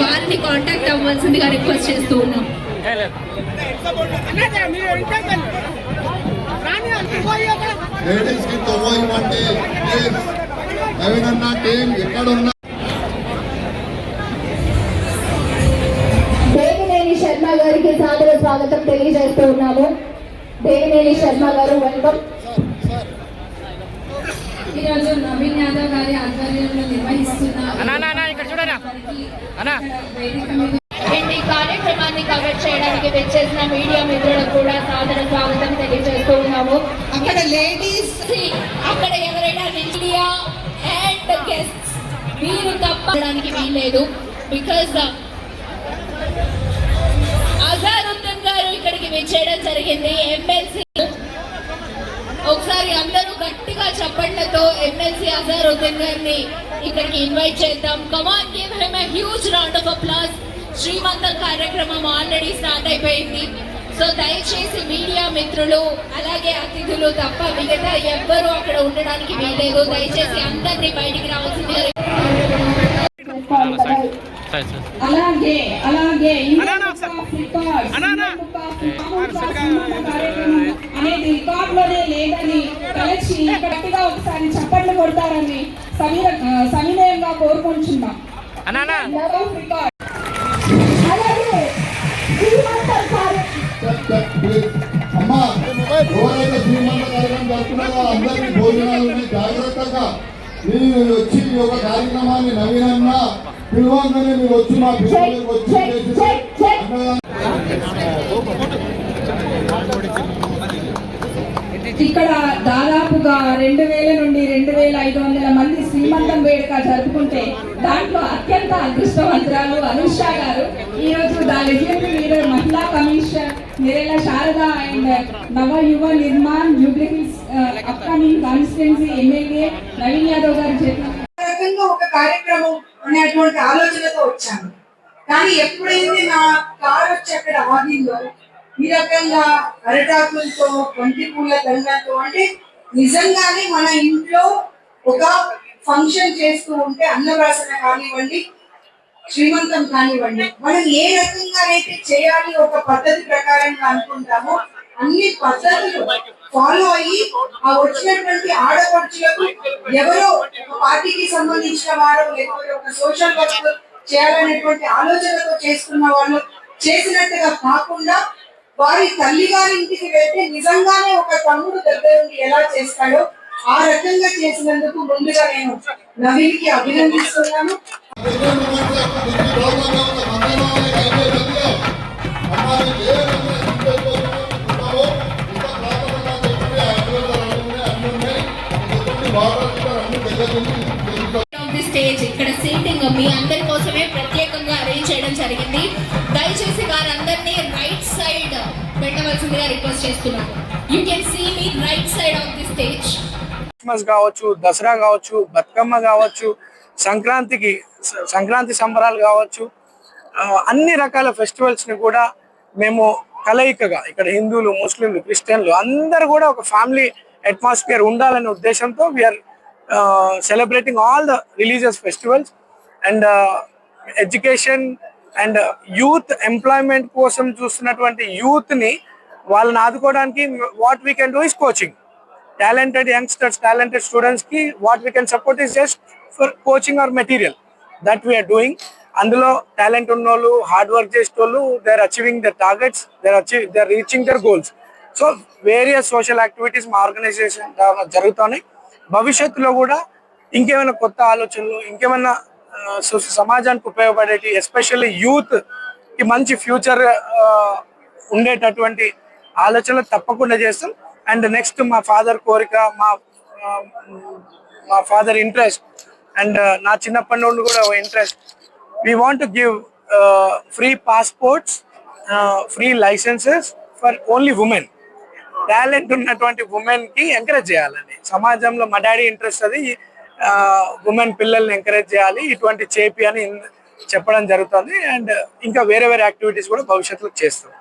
వారిని contact అవ్వాల్సిందిగా request చేస్తూ లేడీస్కి టీం ఎక్కడ ఉన్నా దేవినేని శర్మ గారికి సాదర స్వాగతం తెలియజేస్తూ ఉన్నాము. దేవినేని శర్మ గారు వెల్కమ్ ఈరోజు నవీన్ యాదవ్ గారి ఆధ్వర్యంలో నిర్వహిస్తున్న అన్నా అన్నా, అన్నా ఇక్కడ ఈ కార్యక్రమాన్ని కవర్ చేయడానికి వచ్చేసిన మీడియా మిత్రులకు కూడా సాదర స్వాగతం తెలియజేస్తూ ఉన్నాము. అక్కడ లేడీస్ అక్కడ ఎవరైనా ఇండియా అండ్ గెస్ట్స్ మీరు తప్పడానికి వీల్లేదు. బికాస్ అజారుద్దీన్ గారు ఇక్కడికి విచ్చేయడం జరిగింది. ఎమ్మెల్సీ ఒకసారి అందరూ గట్టిగా ఎమ్మెల్సీ అజారుద్దీన్ గారిని ఇక్కడికి ఇన్వైట్ చేద్దాం. Come on give him a huge round of applause శ్రీమంతం కార్యక్రమం ఆల్రెడీ స్టార్ట్ అయిపోయింది. సో దయచేసి మీడియా మిత్రులు అలాగే అతిథులు తప్ప మిగతా ఎవ్వరూ అక్కడ ఉండడానికి వీలేదు దయచేసి అందరినీ బయటికి సరే అలాగే అలాగే. అనేది రికార్డ్లోనే లేదని తలచి గట్టిగా ఒకసారి కొడతారని సవిన సవినయంగా కోరుకుంటున్నాం అమ్మా ఎవరైతే శ్రీమంత కార్యక్రమం జరుపుకున్నారో అందరికీ భోజనాలు జాగ్రత్తగా. మీరు వచ్చి ఈ యొక్క కార్యక్రమాన్ని నవీనంగా పిలవంగానే మీరు వచ్చి మా పిల్లలకు వచ్చి దాదాపుగా రెండు వేల నుండి రెండు వేల ఐదు వందల మంది శ్రీమంతం వేడుక జరుపుకుంటే దాంట్లో అత్యంత అదృష్టవంతురాలు అనుష గారు. ఈ రోజు ద మీరు లీడర్ మహిళా commission నిరేల Sharada and Nava Yuva Nirman Jubilee Hills upcoming constituency MLA Naveen Yadav గారి చేతుల రకంగా ఒక కార్యక్రమం అనేటువంటి ఆలోచనతో వచ్చాను. కానీ ఎప్పుడైతే నా కారు వచ్చి అక్కడ ఆగిందో ఈ రకంగా అరటాకులతో కొంటి పూల దండలతో అంటే నిజంగానే మన ఇంట్లో ఒక ఫంక్షన్ చేస్తూ ఉంటే అన్నప్రాసన కానివ్వండి శ్రీమంతం కానివ్వండి మనం ఏ రకంగానైతే చేయాలి ఒక పద్ధతి ప్రకారంగా అనుకుంటామో అన్ని పద్ధతులు ఫాలో అయ్యి ఆ వచ్చినటువంటి ఆడపడుచులకు ఎవరో ఒక పార్టీకి సంబంధించిన వారు లేకపోతే ఒక సోషల్ వర్క్ చేయాలనేటువంటి ఆలోచనతో చేస్తున్న వాళ్ళు చేసినట్టుగా కాకుండా వారి తల్లి గారి ఇంటికి వెళ్తే నిజంగానే ఒక తమ్ముడు దగ్గర నుండి ఎలా చేస్తాడో ఆ రకంగా చేసినందుకు ముందుగా నేను నవీనికి అభినందిస్తున్నాను. ఆఫ్ ది స్టేజ్ ఇక్కడ సీటింగ్ మీ అందరి కోసమే ప్రత్యేకంగా అరేంజ్ చేయడం జరిగింది. దయచేసి వారందరినీ పెట్టవలసిందిగా request you can see me right side of the stage Christmas కావచ్చు దసరా కావచ్చు బతుకమ్మ కావచ్చు సంక్రాంతికి సంక్రాంతి సంబరాలు కావచ్చు అన్ని రకాల ఫెస్టివల్స్ని కూడా మేము కలయికగా ఇక్కడ హిందువులు ముస్లింలు క్రిస్టియన్లు అందరు కూడా ఒక ఫ్యామిలీ అట్మాస్ఫియర్ ఉండాలనే ఉద్దేశంతో we are celebrating all the religious festivals and education and youth employment కోసం చూస్తున్నటువంటి యూత్ని వాళ్ళని ఆదుకోవడానికి what we can do is coaching. Talented youngsters talented స్టూడెంట్స్కి what we can support is just for coaching or material that we are అందులో talent ఉన్నోళ్ళు hard work చేసేటోళ్ళు they are achieving their targets they are achieve they are reaching their goals so various social activities మా organisation జరుగుతున్నాయి. భవిష్యత్తులో కూడా ఇంకేమైనా కొత్త ఆలోచనలు ఇంకేమైనా సో- సమాజానికి ఉపయోగపడేటి ఎస్పెషల్లీ యూత్కి మంచి ఫ్యూచర్ ఉండేటటువంటి ఆలోచనలు తప్పకుండా చేస్తాం. అండ్ నెక్స్ట్ మా ఫాదర్ కోరిక మా మా ఫాదర్ ఇంట్రెస్ట్ అండ్ నా చిన్నప్పటి నుండి కూడా interest. We want give free passports free licences for only women talent ఉన్నటువంటి ఉమెన్కి ఎంకరేజ్ చేయాలని సమాజంలో మా డాడీ ఇంట్రెస్ట్ అది. ఉమెన్ పిల్లల్ని ఎంకరేజ్ చేయాలి. ఇటువంటి చేపి అని చెప్పడం జరుగుతుంది. అండ్ ఇంకా వేరే వేరే యాక్టివిటీస్ కూడా భవిష్యత్తులో చేస్తాం.